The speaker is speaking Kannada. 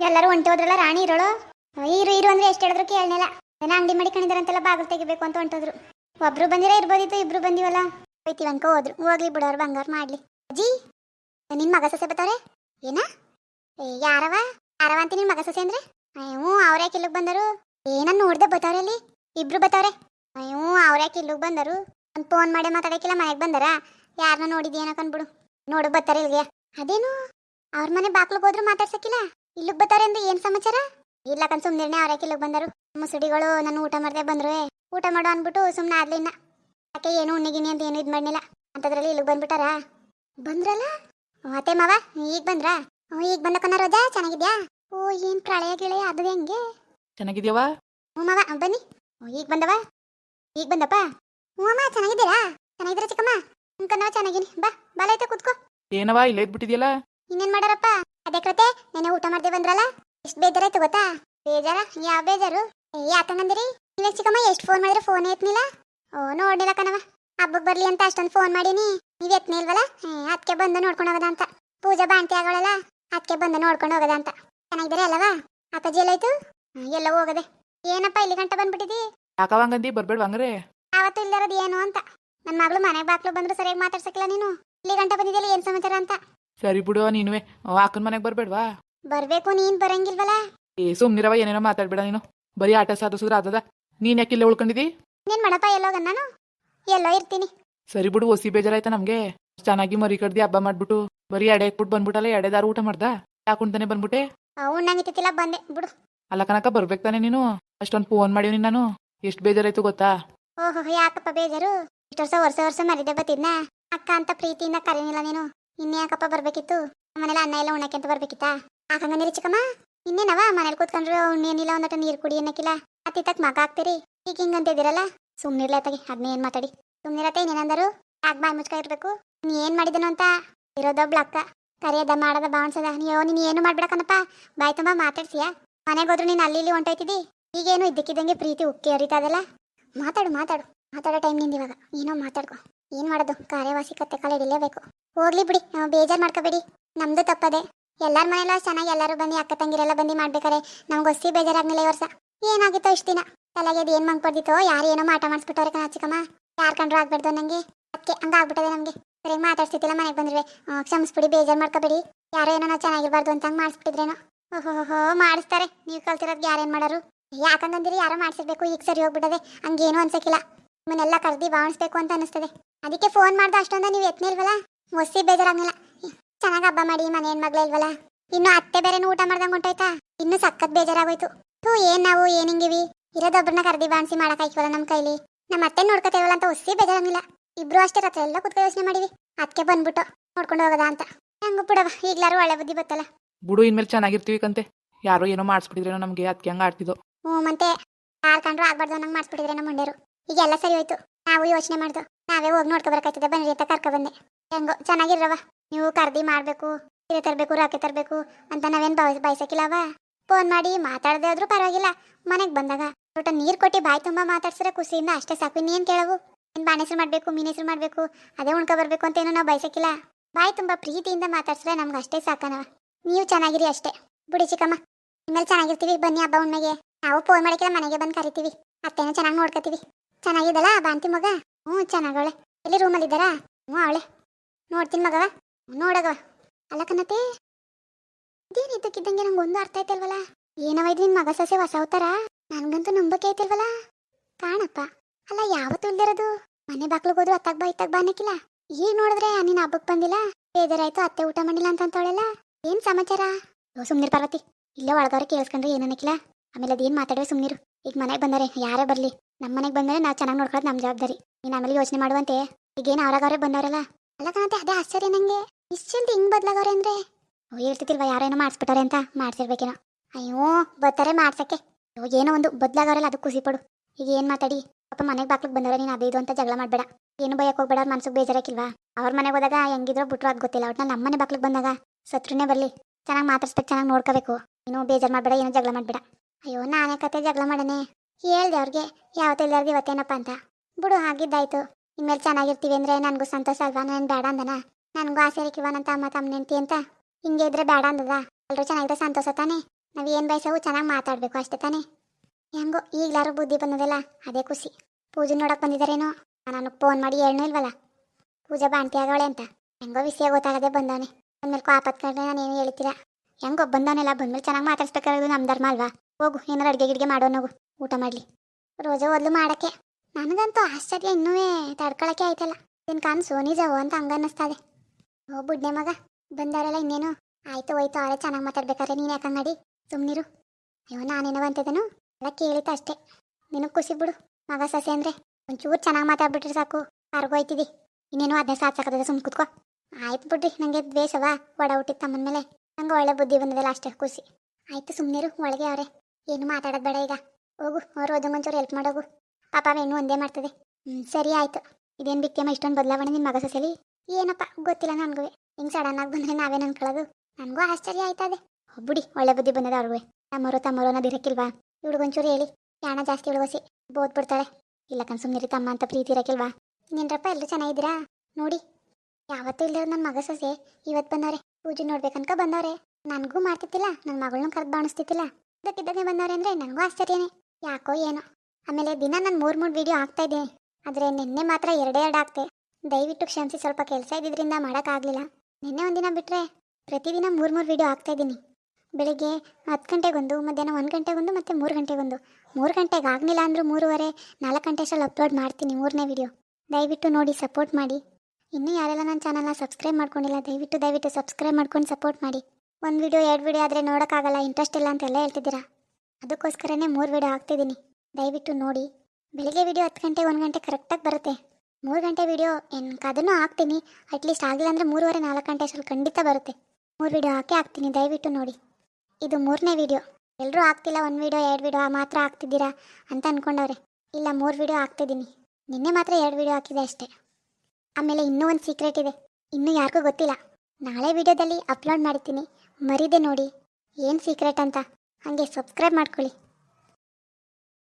ಎಲ್ಲರೂ ಒಂಟಿ ಹೋದ್ರಲ್ಲ, ರಾಣಿ ಇರೋಳು? ಇರು ಇರು ಅಂದ್ರೆ ಎಷ್ಟು ಹೇಳಿದ್ರು ಕೇಳಲಿಲ್ಲ ಏನ ಅಂಗಡಿ ಮಾಡಿ ಕಣಿದಾರಂತೆಲ್ಲ ಬಾಗಿಲು ತೆಗಿಬೇಕು ಅಂತ ಹೊಂಟೋದ್ರು. ಒಬ್ರು ಬಂದಿರ ಇರ್ಬೋದಿತ್ತು, ಇಬ್ರು ಬಂದಿವಲ್ಲ? ಹೋಯ್ತೀವಿ ಅನ್ಕೋ ಹೋದ್ರು. ಹೋಗ್ಲಿ ಬಿಡೋರು ಬಂಗಾರ ಮಾಡ್ಲಿ. ಅಜ್ಜಿ ನಿನ್ ಮಗ ಸೊಸೆ ಬರ್ತಾರೆ ಏನ? ಯಾರವ? ಯಾರವ ಅಂತ ನಿನ್ ಮಗ ಸೊಸೆ ಅಂದ್ರೆ? ಅಯ್ಯೋ ಅವ್ರ್ಯಾ ಇಲ್ಲಿಗೆ ಬಂದರು? ಏನ ನೋಡ್ದೆ ಬತ್ತವ್ರೆ ಅಲ್ಲಿ? ಇಬ್ರು ಬತ್ತವ್ರೆ ಅಯ್ಯೋ ಅವ್ರ್ಯಾ ಇಲ್ಲಿಗೆ ಬಂದರು? ಒಂದು ಫೋನ್ ಮಾಡಿ ಮಾತಾಡಕ್ಕಿಲ್ಲ, ಮನೆಗೆ ಬಂದಾರ? ಯಾರನ್ನ ನೋಡಿದ್ಯೇನೋ ಬಿಡು ನೋಡು, ಬರ್ತಾರೆ ಇಲ್ಲಿಗೆ ಅದೇನು? ಅವ್ರ ಮನೆ ಬಾಕ್ಲಿಗೆ ಹೋದ್ರು ಮಾತಾಡ್ಸಕ್ಕಿಲ್ಲ? ಇಲ್ಲಿಗೆ ಬರ್ತಾರೆ ಅಂದ್ರೆ ಏನ್ ಸಮಾಚಾರ? ಇಲ್ಲ ಕಣ್ ಸುಮ್ನಿರ್ನೆ ಅವ್ರ ಇಲ್ಲಿಗೆ ಬಂದರು? ಮುಸುಡಿಗಳು ನಾನು ಊಟ ಮಾಡ್ದೆ ಬಂದ್ರು ಊಟ ಮಾಡು ಅಂದ್ಬಿಟ್ಟು ಸುಮ್ಮನೆ ಆದ್ಲಿ ಇನ್ನ. ಯಾಕೆ ಏನು ಉಣ್ಣಿಗಿನಿ ಅಂತ ಏನು ಇದು ಮಾಡ್ಲಿಲ್ಲ ಅಂತದ್ರಲ್ಲಿ ಇಲ್ಲಿಗೆ ಬಂದ್ಬಿಟ್ಟಾರ? ಬಂದ್ರಲ್ಲ? ಮತ್ತೆ ಮಾವ ಈಗ ಬಂದ್ರ? ಈಗ ಬಂದ ಕಣ ರೋಜಾ ಚೆನ್ನಾಗಿದ್ಯಾ? ಓ ಏನ್ ಪ್ರಳಯ ಗಿಳೆಯ ಅದು ಹೆಂಗೆ? ಚೆನ್ನಾಗಿದ್ಯವ ಹ್ಞೂ ಮಾವ ಬನ್ನಿ. ಈಗ ಬಂದವ? ಈಗ ಬಂದಪ್ಪ? ಹ್ಞೂ ಅಮ್ಮ ಚೆನ್ನಾಗಿದ್ದೀರಾ? ಚೆನ್ನಾಗಿದ್ದೀರಾ ಚಿಕ್ಕಮ್ಮ? ಕಣವ ಚೆನ್ನಾಗಿನಿ. ಬಾ ಬಾಲೈತೆ ಕೂತ್ಕೋ. ಏನವ ಇಲ್ಲೇ ಇದ್ಬಿಟ್ಟಿದ್ಯಲ್ಲ? ಇನ್ನೇನ್ ಮಾಡಾರಪ್ಪ? ಅದೇ ಕತೆ ನೆನೆ ಊಟ ಮಾಡ್ದೆ ಬಂದ್ರಲ್ಲ? ಎಷ್ಟು ಬೇಜಾರಾಯ್ತು ಗೊತ್ತಾ? ಬೇಜಾರ? ಯಾವ ಬೇಜಾರು? ಏ ಯಾಕಂಗಂದಿರಿ ನೀವೇ ಚಿಕ್ಕಮ್ಮ ಎಷ್ಟು ಫೋನ್ ಮಾಡಿದ್ರೆ ಫೋನ್ ಎತ್ನಿಲ್ಲ? ಓ ನೋಡಿಲ್ಲ ಕಣವ ಹಬ್ಬಕ್ ಬರ್ಲಿ ಅಂತ ಅಷ್ಟೊಂದು ಫೋನ್ ಮಾಡೀನಿ. ನೀವ್ ಎತ್ನೇ ಇಲ್ವಲ್ಲ? ಅದಕ್ಕೆ ಬಂದು ನೋಡ್ಕೊಂಡು ಹೋಗದ ಅಂತ. ಪೂಜಾ ಬಾಂತಿ ಆಗೋಳಲ್ಲ? ಅದಕ್ಕೆ ಬಂದು ನೋಡ್ಕೊಂಡು ಹೋಗದ ಅಂತ. ಚೆನ್ನಾಗಿದ್ದಾರೆ ಅಲ್ಲವಾ ಅಪ್ಪಾಜಿ ಎಲ್ಲಾಯ್ತು? ಎಲ್ಲ ಹೋಗದೆ. ಏನಪ್ಪ ಇಲ್ಲಿ ಗಂಟ ಬಂದ್ಬಿಟ್ಟಿದಿ? ಯಾಕವ ಬರ್ಬೇಡ ಬರ್ಬೇಡ್ವ ಹಂಗಾರೆ ಆವತ್ತು ಇಲ್ಲಿರೋದು ಏನು ಅಂತ? ನನ್ನ ಮಗಳು ಮನೆ ಬಾಕ್ಲು ಬಂದ್ರು ಸರಿಯಾಗಿ ಮಾತಾಡ್ಸಕ್ಕಿಲ್ಲ ನೀನು. ಇಲ್ಲಿ ಗಂಟ ಬಂದಿದೆಯಲ್ಲ ಏನ್ ಸಮಾಚಾರ ಅಂತ? ಸರಿ ಬಿಡು ನೀನುವೆ. ಅಕ್ಕನ ಮನೆಗೆ ಬರ್ಬೇಡ್ವಾ? ಬರ್ಬೇಕು ನೀನ್ ಬರಂಗಿಲ್ವಲ್ಲ ಏ ಸುಮ್ನಿರವ ಏನೇನೋ ಮಾತಾಡ್ಬೇಡ ನೀನು. ಬರೀ ಆಟ ಸಾಧಿಸಿದ್ರೆ ಆದದ. ನೀನ್ ಯಾಕೆ ಇಲ್ಲೇ ಉಳ್ಕೊಂಡಿದಿ? ನೀನ್ ಮಾಡಪ್ಪ ಎಲ್ಲೋಗ ನಾನು? ಎಲ್ಲೋ ಇರ್ತೀನಿ. ಸರಿ ಬಿಡು ಒಸಿ ಬೇಜಾರಾಯ್ತ ನಮ್ಗೆ? ಚೆನ್ನಾಗಿ ಮರಿ ಕಡ್ದಿ ಹಬ್ಬ ಮಾಡ್ಬಿಟ್ಟು ಬರೀ ಎಡೆ ಇಟ್ಬಿಟ್ಟು ಬಂದ್ಬಿಟ್ಟಲ್ಲ ಎಡೆದಾರು ಊಟ ಮಾಡ್ದ? ಯಾಕುಂತಾನೆ ಬಂದ್ಬಿಟ್ಟೆ? ಉಣ್ಣಂಗಿತ್ತಿಲ್ಲ ಬಂದೆ ಬಿಡು. ಅಲ್ಲ ಕನಕ ಬರ್ಬೇಕಾನೆ ನೀನು. ಅಷ್ಟೊಂದು ಫೋನ್ ಮಾಡಿವ್ನಿ ನಾನು. ಎಷ್ಟು ಬೇಜಾರಾಯ್ತು ಗೊತ್ತಾ? ಓಹೋ ಯಾಕಪ್ಪ ಬೇಜಾರು? ಇಷ್ಟ ವರ್ಷ ವರ್ಷ ವರ್ಷ ಮರಿದೆ ಬತ್ತಿದ್ನ? ಅಕ್ಕ ಅಂತ ಪ್ರೀತಿಯಿಂದ ಕರೀನಿಲ್ಲ ನೀನು. ಇನ್ನೇ ಯಾಕಪ್ಪ ಬರ್ಬೇಕಿತ್ತು? ಮನೇಲಿ ಅನ್ನ ಎಲ್ಲ ಉಣ್ಣಕ್ಕೆ ಅಂತ ಬರ್ಬೇಕಿತ್ತಾ? ಹಾಕಂಗಂದಿರಿ ಚಿಕ್ಕಮ್ಮ, ಇನ್ನೇನವ? ಮನೇಲಿ ಕೂತ್ಕೊಂಡ್ರು ಉಣ್ಣೇನಿಲ್ಲ ಒಂದಟ ನೀರು ಕುಡಿ ಅನ್ನಕ್ಕಿಲ್ಲ. ಅತ್ತಿತ್ತಕ್ ಮಗ ಹಾಕ್ತೀರಿ. ಈಗ ಹಿಂಗಂತ ಇದ್ದೀರಲ್ಲ ಸುಮ್ನಿರ್ಲತ್ತಾಗಿ ಅದನ್ನ ಏನ್ ಮಾತಾಡಿ. ಸುಮ್ನಿರತ್ತೆ ಇನ್ನೇನಂದರು ಯಾಕೆ ಬಾಯಿ ಮುಚ್ಕ ಇರ್ಬೇಕು? ನೀ ಏನ್ ಮಾಡಿದನು ಅಂತ? ಇರೋದೊಬ್ಳು ಅಕ್ಕ. ಕರೆಯದ ಮಾಡದ ಬಾವನ್ಸದ ನೀವು ನೀನು ಏನು ಮಾಡ್ಬಿಡಕನಪ್ಪ ಬಾಯ್ ತುಂಬ ಮಾತಾಡ್ಸಿಯಾ ಮನೆಗೆ ಹೋದ್ರು ನೀನು ಅಲ್ಲಿ ಇಲ್ಲಿ ಹೊಂಟೋಯ್ತಿದ್ದಿ? ಈಗೇನು ಇದ್ದಕ್ಕಿದ್ದಂಗೆ ಪ್ರೀತಿ ಉಕ್ಕಿ ಹರಿತದಲ್ಲ ಮಾತಾಡು ಮಾತಾಡು. ಮಾತಾಡೋ ಟೈಮ್ನಿಂದ ಇವಾಗ. ಏನೋ ಮಾತಾಡ್ಕೊ. ಏನು ಮಾಡೋದು? ಕಾರ್ಯವಾಸಿ ಕತ್ತೆ ಕಾಲ ಹಿಡಿಲೇಬೇಕು. ಹೋಗ್ಲಿ ಬಿಡಿ ಬೇಜಾರ್ ಮಾಡ್ಕೋಬೇಡಿ. ನಮ್ದು ತಪ್ಪದೆ. ಎಲ್ಲಾರ ಮನೆಯಲ್ಲ ಚೆನ್ನಾಗಿ ಎಲ್ಲರೂ ಬಂದು ಅಕ್ಕ ತಂಗಿರೆಲ್ಲ ಬಂದು ಮಾಡ್ಬೇಕಾರೆ. ನಮ್ಗೆ ಹೊಸಿ ಬೇಜಾರಾಗ್ಲಿಲ್ಲ ಈ ವರ್ಷ. ಏನಾಗಿತ್ತೋ ಇಷ್ಟು ದಿನ. ತಲೆಗೆ ಅದು ಏನ್ ಮಂಗ್ ಯಾರು ಏನೋ ಮಾಟ ಮಾಡಿಸ್ಬಿಟ್ಟವ್ರೆ ಕಣ ಚಿಕ್ಕಮ್ಮ. ಯಾರ್ ಕಂಡ್ರು ಆಗ್ಬಾರ್ದು ನಂಗೆ. ಅದಕ್ಕೆ ಹಂಗ ಆಗ್ಬಿಟ್ಟದೆ ನಮ್ಗೆ. ಸರಿಯಾಗಿ ಮಾತಾಡ್ಸಿತಿಲ್ಲ ಮನೆಗೆ ಬಂದ್ರೆ ಕ್ಷಮಿಸ್ಬಿಡಿ, ಬೇಜಾರ್ ಮಾಡ್ಕೋಬೇಡಿ. ಯಾರೋ ಏನೋ ಚೆನ್ನಾಗಿರ್ಬಾರ್ದು ಅಂತ ಹಂಗೆ ಮಾಡಿಸ್ಬಿಟ್ಟಿದ್ರೇನೋ. ಓಹೋ ಮಾಡಿಸ್ತಾರೆ. ನೀವು ಕಲ್ತಿರೋದು ಯಾರೇನ್ ಮಾಡೋರು? ಯಾಕಂತಂದಿರಿ ಯಾರೋ ಮಾಡಿಸಿರ್ಬೇಕು. ಈಗ ಸರಿ ಹೋಗ್ಬಿಡದೆ. ಹಂಗೇನು ಅನ್ಸಕ್ಕಿಲ್ಲ. ನಿಮ್ಮನ್ನೆಲ್ಲ ಕರ್ದಿ ಬಾಣಿಸ್ಬೇಕು ಅಂತ ಅನಿಸ್ತದೆ. ಅದಕ್ಕೆ ಫೋನ್ ಮಾಡ್ದೆ ಅಷ್ಟೊಂದ, ನೀವು ಎತ್ನಿಲ್ವಲ್ಲ ಒಸಿ ಬೇಜಾರಾಗಲ್ಲ ಚೆನ್ನಾಗಿ ಹಬ್ಬ ಮಾಡಿ ಮನೆ ಹೆಣ್ಮಗ್ಳೇ ಇಲ್ವಲ್ಲ? ಇನ್ನು ಅತ್ತೆ ಬೇರೆನೂ ಊಟ ಮಾಡ್ದಂಗ್ ಹೊಂಟೋಯ್ತಾ ಇನ್ನು ಸಖತ್ ಬೇಜಾರಾಗೋಯ್ತು. ಹ್ಞೂ ಏನ್ ನಾವು ಏನಿಂಗಿವಿ ಹಿಂಗಿವಿ? ಇರೋದೊಬ್ಬರನ್ನ ಕರ್ದಿ ಬಾಣಿಸಿ ಮಾಡಕ್ ಹಾಕಿವಲ್ಲ ನಮ್ಮ ಕೈಲಿ? ನಮ್ಮ ಅತ್ತೆ ನೋಡ್ಕೊತೇವಲ್ಲ ಅಂತ ಒಸಿ ಬೇಜಾರಂಗಿಲ್ಲ ಇಬ್ರು ಅಷ್ಟೇ ರಾತ್ರಿ ಎಲ್ಲ ಕುತ್ಕೊ ಯೋಚನೆ ಮಾಡಿವಿ. ಅದಕ್ಕೆ ಬಂದ್ಬಿಟ್ಟು ನೋಡ್ಕೊಂಡು ಹೋಗದ ಅಂತ. ಹಂಗ ಬಿಡವ ಈಗ್ಲಾರು ಒಳ್ಳೆ ಬುದ್ಧಿ ಬತ್ತಲ್ಲ. ಬಿಡು ಇನ್ಮೇಲೆ ಚೆನ್ನಾಗಿರ್ತೀವಿ ಕಂತೆ. ಯಾರೋ ಏನೋ ಮಾಡಿಸ್ಬಿಟ್ಟಿದ್ರೇನೋ ನಮ್ಗೆ ಅದಕ್ಕೆ ಹಂಗ ಆಡ್ತಿದ್ದು. ಹ್ಞೂ ಮತ್ತೆ ಯಾರ್ ಕಂಡ್ರು ಆಗ್ಬಾರ್ದು ನಂಗೆ ಮಾಡಿಸ್ಬಿಟ್ಟಿದ್ರೆ ನಮ್ಮ ಮುಂಡೆರು. ಈಗ ಎಲ್ಲ ಸರಿ ಹೋಯ್ತು. ನಾವು ಯೋಚನೆ ಮಾಡ್ದು. ನಾವೇ ಹೋಗಿ ನೋಡ್ಕೊಬರ್ಕಾಯ್ತದೆ ಬನ್ನಿ ಅಂತ ಕರ್ಕೊ ಬಂದೆ. ಹೆಂಗೋ ಚೆನ್ನಾಗಿರವ ನೀವು ಖರೀದಿ ಮಾಡಬೇಕು, ಸೀರೆ ತರಬೇಕು ರಾಕೆ ತರಬೇಕು ಅಂತ ನಾವೇನು ಬಯಸ್ ಬಯಸಕ್ಕಿಲ್ಲವ ಫೋನ್ ಮಾಡಿ ಮಾತಾಡದೆ ಆದ್ರೂ ಪರವಾಗಿಲ್ಲ. ಮನೆಗೆ ಬಂದಾಗ ಊಟ ನೀರು ಕೊಟ್ಟು ಬಾಯಿ ತುಂಬ ಮಾತಾಡ್ಸಿದ್ರೆ ಖುಷಿಯಿಂದ ಅಷ್ಟೇ ಸಾಕು. ಇನ್ನೇನು ಕೇಳವು? ಏನು ಬಾಣೆಸರು ಮಾಡಬೇಕು, ಮೀನೆಸರು ಮಾಡಬೇಕು, ಅದೇ ಉಣ್ಕೊ ಬರಬೇಕು ಅಂತ ಏನೋ ನಾವು ಬಯಸಕ್ಕಿಲ್ಲ. ಬಾಯಿ ತುಂಬ ಪ್ರೀತಿಯಿಂದ ಮಾತಾಡ್ಸಿದ್ರೆ ನಮ್ಗೆ ಅಷ್ಟೇ ಸಾಕನವ ನೀವು ಚೆನ್ನಾಗಿರಿ ಅಷ್ಟೇ. ಬಿಡಿ ಚಿಕ್ಕಮ್ಮ. ಇನ್ಮೇಲೆ ಚೆನ್ನಾಗಿರ್ತೀವಿ. ಬನ್ನಿ ಹಬ್ಬ ಉಣ್ಮೆಗೆ ನಾವು ಫೋನ್ ಮಾಡಕ್ಕಿಲ್ಲ, ಮನೆಗೆ ಬಂದು ಕರಿತೀವಿ. ಅತ್ತೇನೋ ಚೆನ್ನಾಗಿ ನೋಡ್ಕೋತೀವಿ. ಚೆನ್ನಾಗಿದ್ದಲ್ಲ ಬಾಂತಿ ಮಗ? ಹ್ಞೂ ಚೆನ್ನಾಗವಳೆ ಎಲ್ಲಿ ರೂಮಲ್ಲಿ ಇದ್ದಾರಾ ಹ್ಞೂ, ಅವಳೆ. ನೋಡ್ತೀನಿ ಮಗವ. ನೋಡಗವ ಅಲ್ಲ ಕನ್ನತೆ ಇದೇನು ಇದ್ದಕ್ಕಿದ್ದಂಗೆ ನಂಗೆ ಒಂದು ಅರ್ಥ ಆಯ್ತಲ್ವಲ್ಲ? ಏನವ ಇದು ನಿನ್ನ ಮಗ ಸೊಸೆ ಹೊಸ ನನ್ಗಂತೂ ನಂಬಕ್ಕೆ ಐತಿಲ್ವಲ್ಲ ಕಾಣಪ್ಪ. ಅಲ್ಲ ಯಾವತ್ತೂ ಇಲ್ದಿರೋದು ಮನೆ ಬಾಕ್ಲಿಗೆ ಹೋದ್ರು ಅತ್ತಾಗ ಬಾ, ಇತ್ತಾಗ ಬಾ ಅನ್ನಕ್ಕಿಲ್ಲ? ಈಗ ನೋಡಿದ್ರೆ ನಿನ್ನ ಹಬ್ಬಕ್ಕೆ ಬಂದಿಲ್ಲ? ಬೇಜಾರಾಯ್ತು, ಅತ್ತೆ ಊಟ ಮಾಡಿಲ್ಲ ಅಂತ ಅಂತವಳೆಲ್ಲ ಏನು ಸಮಾಚಾರ? ಓ, ಸುಮ್ನಿರು ಪಾರ್ವತಿ. ಇಲ್ಲೇ ಒಳಗವ್ರೆ ಕೇಳಿಸ್ಕೊಂಡ್ರೆ ಏನನ್ನಕ್ಕಿಲ್ಲ ಆಮೇಲೆ ಅದೇನು ಮಾತಾಡುವೆ ಸುಮ್ನಿರು. ಈಗ ಮನೆಗೆ ಬಂದರೆ, ಯಾರೇ ಬರಲಿ. ನಮ್ಮ ಮನೆಗೆ ಬಂದರೆ ನಾವು ಚೆನ್ನಾಗಿ ನೋಡ್ಕೊಳ್ಳೋದು ನಮ್ಮ ಜವಾಬ್ದಾರಿ. ನೀನು ಆಮೇಲೆ ಯೋಚನೆ ಮಾಡುವಂತೆ. ಈಗೇನು ಅವ್ರಾಗವ್ರೆ ಬಂದವರಲ್ಲ? ಅಲ್ಲ ಕಾಣತ್ತೆ ಅದೇ ಆಶ್ಚರ್ಯ ನಂಗೆ. ಇಷ್ಟಂತ ಹಿಂಗ್ ಬದ್ಲಾಗವ್ರೆ ಅಂದ್ರೆ? ಓ ಹೇಳ್ತಿಲ್ವಾ ಯಾರೇನೋ ಮಾಡಿಸ್ಬಿಟ್ಟಾರೆ ಅಂತ? ಮಾಡ್ಸಿರ್ಬೇಕೇನೋ. ಅಯ್ಯೋ ಬರ್ತಾರೆ ಮಾಡ್ಸಕ್ಕೆ. ಅಯ್ಯೋ, ಏನೋ ಒಂದು ಬದ್ಲಾಗವ್ರಲ್ಲ ಅದು ಖುಷಿ ಪಡು. ಈಗ ಏನು ಮಾತಾಡಿ? ಪಾಪ ಮನೆಗೆ ಬಾಕ್ಲಿಗೆ ಬಂದವ್ರೆ ನೀನು ಅದೇ ಇದು ಅಂತ ಜಗಳ ಮಾಡಬೇಡ. ಏನು ಭಯಕ್ಕೆ ಹೋಗ್ಬೇಡ ಅವ್ರ ಮನ್ಸಿಗೆ ಬೇಜಾರಾಕಿಲ್ವಾ? ಅವ್ರ ಮನೆಗೆ ಹೋದಾಗ ಹೆಂಗಿದ್ರೋ ಬಿಟ್ರು ಅದು ಗೊತ್ತಿಲ್ಲ. ಅವ್ರನ್ನ ನಮ್ಮ ಮನೆ ಬಾಕ್ಲಿಗೆ ಬಂದಾಗ ಸತ್ರುನೇ ಬರಲಿ. ಚೆನ್ನಾಗಿ ಮಾತಾಡ್ಸ್ಬೇಕು ಚೆನ್ನಾಗಿ ನೋಡ್ಕೋಬೇಕು. ನೀನು ಬೇಜಾರು ಮಾಡಬೇಡ ಏನೋ ಜಗಳ ಮಾಡಬೇಡ. ಅಯ್ಯೋ ನಾನೇ ಕತೆ ಜಗಳ ಮಾಡನೆ ಹೇಳ್ದೆ ಅವ್ರಿಗೆ ಯಾವತ್ತೂ ಇಲ್ಲಾರ್ಗೆ ಇವತ್ತೇನಪ್ಪ ಅಂತ. ಬಿಡು ಆಗಿದ್ದಾಯ್ತು ಇನ್ಮೇಲೆ ಚೆನ್ನಾಗಿರ್ತೀವಿ ಅಂದ್ರೆ ನನಗೂ ಸಂತೋಷ ಅಲ್ವಾ? ನಾನು ಬೇಡ ಅಂದನ? ನನಗೂ ಆಸೆ ಇರಕಿವ ನನ್ನ ತಮ್ಮ ತಮ್ಮ ನೆಂಟಿ ಅಂತ? ಹಿಂಗೆ ಇದ್ರೆ ಬೇಡ ಅಂದದ? ಎಲ್ಲರೂ ಚೆನ್ನಾಗಿದ್ರೆ ಸಂತೋಷ ತಾನೆ? ನಾವು ಏನು ಬಯಸವು ಚೆನ್ನಾಗಿ ಮಾತಾಡಬೇಕು ಅಷ್ಟೇ ತಾನೆ? ಹೆಂಗೋ ಈಗಲಾರು ಬುದ್ಧಿ ಬಂದದಲ್ಲ, ಅದೇ ಖುಷಿ. ಪೂಜೆ ನೋಡಕ್ ಬಂದಿದ್ದಾರೇನೋ ನಾನು ಫೋನ್ ಮಾಡಿ ಹೇಳ್ನೂ ಇಲ್ವಲ್ಲ? ಪೂಜಾ ಬಾಣ್ತಿ ಆಗವಳೆ ಅಂತ. ಹೆಂಗೋ ವಿಷಯ ಗೊತ್ತಾಗದೆ ಬಂದವನೆ. ಅಂದ್ಮೇಲೆ ಕಾಪತ್ ಕಡೆ ನಾನು ಏನು ಹೇಳ್ತೀರಾ ಹೆಂಗೋ ಬಂದವನೆಲ್ಲ, ಬಂದ್ಮೇಲೆ ಚೆನ್ನಾಗಿ ಮಾತಾಡ್ಸ್ಬೇಕಾಗೋದು ನಮ್ಮ ಧರ್ಮ ಅಲ್ವಾ? ಹೋಗು ಏನಾರು ಅಡುಗೆ ಗಿಡ್ಗೆ ಮಾಡೋನೋಗು ಊಟ ಮಾಡಲಿ. ರೋಜಾ ಓದ್ಲು ಮಾಡಕ್ಕೆ. ನನಗಂತೂ ಆಶ್ಚರ್ಯ ಇನ್ನೂ ತಡ್ಕೊಳಕ್ಕೆ ಆಯ್ತಲ್ಲ. ನಿನ್ ಸೋನಿ ಜಾವೋ ಅಂತ ಹಂಗ ಅನ್ನಿಸ್ತದೆ ಓ ಬುಡ್ಡೆ ಮಗ ಬಂದವರೆಲ್ಲ ಇನ್ನೇನು? ಆಯ್ತು, ಹೋಯ್ತು ಅವರೇ ಚೆನ್ನಾಗಿ ಮಾತಾಡ್ಬೇಕಾದ್ರೆ ನೀನು ಯಾಕಂಗ್ ಮಾಡಿ ಸುಮ್ಮನಿರು ಅಯ್ಯೋ, ನಾನೇನೋ ಅಂತಿದ್ದನು ಎಲ್ಲ ಕೇಳಿತ ಅಷ್ಟೇ. ನಿನಗೆ ಖುಷಿ ಬಿಡು, ಮಗ ಸಸಿ ಅಂದ್ರೆ. ಒಂಚೂರು ಚೆನ್ನಾಗಿ ಮಾತಾಡ್ಬಿಟ್ರೆ ಸಾಕು. ಹೋಯ್ತಿದಿ. ಇನ್ನೇನು ಅದನ್ನೇ ಸಾತ್ಸಾಕದ ಸುಮ್ ಕುತ್ಕೋ. ಆಯ್ತು ಬಿಡ್ರಿ ನನಗೆ ದ್ವೇಷವಾ? ಒಡ ಹುಟ್ಟಿದ ತಮ್ಮನ ಮೇಲೆ. ನಂಗೆ ಒಳ್ಳೆ ಬುದ್ಧಿ ಬಂದದಲ್ಲ ಅಷ್ಟೇ, ಖುಷಿ. ಆಯ್ತು ಸುಮ್ಮನಿರು ಒಳಗೆ ಅವ್ರೆ. ಏನು ಮಾತಾಡೋದ್ ಬೇಡ ಈಗ. ಹೋಗು, ಅವ್ರು ಓದಂಗೆ ಒಂಚೂರು ಹೆಲ್ಪ್ ಮಾಡೋಗು. ಪಾಪ ಅವೇನು ಒಂದೇ ಮಾಡ್ತದೆ. ಹ್ಞೂ ಸರಿ ಆಯ್ತು. ಇದೇನು ಬಿಕ್ಕಮ್ಮ ಇಷ್ಟೊಂದು ಬದಲಾವಣೆ ನಿಮ್ಮ ಮಗ ಸಸಲಿ? ಏನಪ್ಪ, ಗೊತ್ತಿಲ್ಲ ನನಗೂ ಹಿಂಗೆ ಸಡನ್ ಆಗಿ ಬಂದ್ರೆ ನಾವೇನು ಅನ್ಕೊಳ್ಳೋದು ನನಗೂ ಆಶ್ಚರ್ಯ ಆಯ್ತದೆ. ಬಿಡಿ, ಒಳ್ಳೆ ಬುದ್ಧಿ ಬಂದದ ಅವ್ರಿಗೂ ತಮ್ಮರು ತಮ್ಮರು ಅನ್ನೋದು ಇರಕ್ಕಿಲ್ವಾ? ಹುಡುಗೊಂಚೂರು ಹೇಳಿ. ಯಾಣ ಜಾಸ್ತಿ ಉಳಗೋಸಿ ಬೋದ್ ಬಿಡ್ತಾಳೆ ಇಲ್ಲ ಕಣ್ ಸುಮ್ಮನಿರಿ ತಮ್ಮ ಅಂತ ಪ್ರೀತಿ ಇರಕ್ಕಿಲ್ವಾ? ಇನ್ನೇನ್ರಪ್ಪ ಎಲ್ಲರೂ ಚೆನ್ನಾಗಿದ್ದೀರಾ? ನೋಡಿ. ಯಾವತ್ತೂ ಇಲ್ಲದ ನನ್ನ ಮಗ ಸೊಸೆ. ಇವತ್ತು ಬಂದವ್ರೆ. ಪೂಜೆ ನೋಡ್ಬೇಕನ್ಕ ಬಂದವ್ರೆ. ನನಗೂ ಮಾಡ್ತಿತ್ತಿಲ್ಲ ನನ್ನ ಮಗಳನ್ನೂ ಕರೆದು ಬಾಣಿಸ್ತಿತ್ತಿಲ್ಲ. ಇದಕ್ಕಿದ್ದಾಗೆ ಬಂದವ್ರೆ ಅಂದರೆ ನನಗೂ ಆಶ್ಚರ್ಯನೇ. ಯಾಕೋ ಏನೋ. ಆಮೇಲೆ ದಿನ ನಾನು ಮೂರು ಮೂರು ವಿಡಿಯೋ ಆಗ್ತಾ ಇದೆ. ಆದರೆ ನಿನ್ನೆ ಮಾತ್ರ ಎರಡೇ, ಎರಡು ಹಾಕ್ತೆ ದಯವಿಟ್ಟು ಕ್ಷಮಿಸಿ ಸ್ವಲ್ಪ ಕೆಲಸ ಇದ್ದಿದ್ರಿಂದ ಮಾಡೋಕ್ಕಾಗಲಿಲ್ಲ ನಿನ್ನೆ ಒಂದಿನ ಬಿಟ್ಟರೆ ಪ್ರತಿದಿನ ಮೂರು ಮೂರು ವಿಡಿಯೋ ಆಗ್ತಾ ಇದ್ದೀನಿ. ಬೆಳಿಗ್ಗೆ ಹತ್ತು ಗಂಟೆಗೊಂದು, ಮಧ್ಯಾಹ್ನ ಒಂದು ಗಂಟೆಗೊಂದು, ಮತ್ತು ಮೂರು ಗಂಟೆಗೊಂದು. ಮೂರು ಗಂಟೆಗೆ ಆಗಲಿಲ್ಲ ಅಂದರೂ ಮೂರುವರೆ, ನಾಲ್ಕು ಗಂಟೆ ಅಷ್ಟರಲ್ಲಿ ಅಪ್ಲೋಡ್ ಮಾಡ್ತೀನಿ ಮೂರನೇ ವಿಡಿಯೋ ದಯವಿಟ್ಟು ನೋಡಿ ಸಪೋರ್ಟ್ ಮಾಡಿ. ಇನ್ನೂ ಯಾರೆಲ್ಲ ನನ್ನ ಚಾನಲ್ನ ಸಬ್ಸ್ಕ್ರೈಬ್ ಮಾಡ್ಕೊಂಡಿಲ್ಲ, ದಯವಿಟ್ಟು ದಯವಿಟ್ಟು ಸಬ್ಸ್ಕ್ರೈಬ್ ಮಾಡ್ಕೊಂಡು ಸಪೋರ್ಟ್ ಮಾಡಿ. ಒಂದು ವಿಡಿಯೋ ಎರಡು ವಿಡಿಯೋ ಆದರೆ ನೋಡೋಕ್ಕಾಗಲ್ಲ ಇಂಟ್ರೆಸ್ಟ್ ಇಲ್ಲ ಅಂತೆಲ್ಲ ಹೇಳ್ತಿದ್ದೀರಾ? ಅದಕ್ಕೋಸ್ಕರನೇ ಮೂರು ವಿಡಿಯೋ ಹಾಕ್ತಿದ್ದೀನಿ ದಯವಿಟ್ಟು ನೋಡಿ. ಬೆಳಿಗ್ಗೆ ವಿಡಿಯೋ ಹತ್ತು ಗಂಟೆ, ಒಂದು ಗಂಟೆ ಕರೆಕ್ಟಾಗಿ ಬರುತ್ತೆ. ಮೂರು ಗಂಟೆ ವಿಡಿಯೋ ಏನು ಅದನ್ನು ಹಾಕ್ತೀನಿ. ಅಟ್ಲೀಸ್ಟ್ ಆಗಿಲ್ಲ ಅಂದರೆ ಮೂರುವರೆ, ನಾಲ್ಕು ಗಂಟೆ ಅಷ್ಟರಲ್ಲಿ ಖಂಡಿತ ಬರುತ್ತೆ. ಮೂರು ವಿಡಿಯೋ ಹಾಕಿ ಹಾಕ್ತೀನಿ, ದಯವಿಟ್ಟು ನೋಡಿ. ಇದು ಮೂರನೇ ವಿಡಿಯೋ ಎಲ್ಲರೂ ಆಗ್ತಿಲ್ಲ ಒಂದು ವಿಡಿಯೋ ಎರಡು ವಿಡಿಯೋ ಮಾತ್ರ ಹಾಕ್ತಿದ್ದೀರಾ ಅಂತ ಅಂದ್ಕೊಂಡವ್ರೆ ಇಲ್ಲ, ಮೂರು ವಿಡಿಯೋ ಹಾಕ್ತಿದ್ದೀನಿ. ನಿನ್ನೆ ಮಾತ್ರ ಎರಡು ವಿಡಿಯೋ ಹಾಕಿದೆ ಅಷ್ಟೇ. ಆಮೇಲೆ ಇನ್ನೂ ಒಂದು ಸೀಕ್ರೆಟ್ ಇದೆ. ಇನ್ನೂ ಯಾರಿಗೂ ಗೊತ್ತಿಲ್ಲ. ನಾಳೆ ವಿಡಿಯೋದಲ್ಲಿ ಅಪ್ಲೋಡ್ ಮಾಡ್ತೀನಿ. ಮರಿದೆ ನೋಡಿ. ಏನು ಸೀಕ್ರೆಟ್ ಅಂತ? ಹಾಗೆ ಸಬ್ಸ್ಕ್ರೈಬ್ ಮಾಡ್ಕೊಳ್ಳಿ.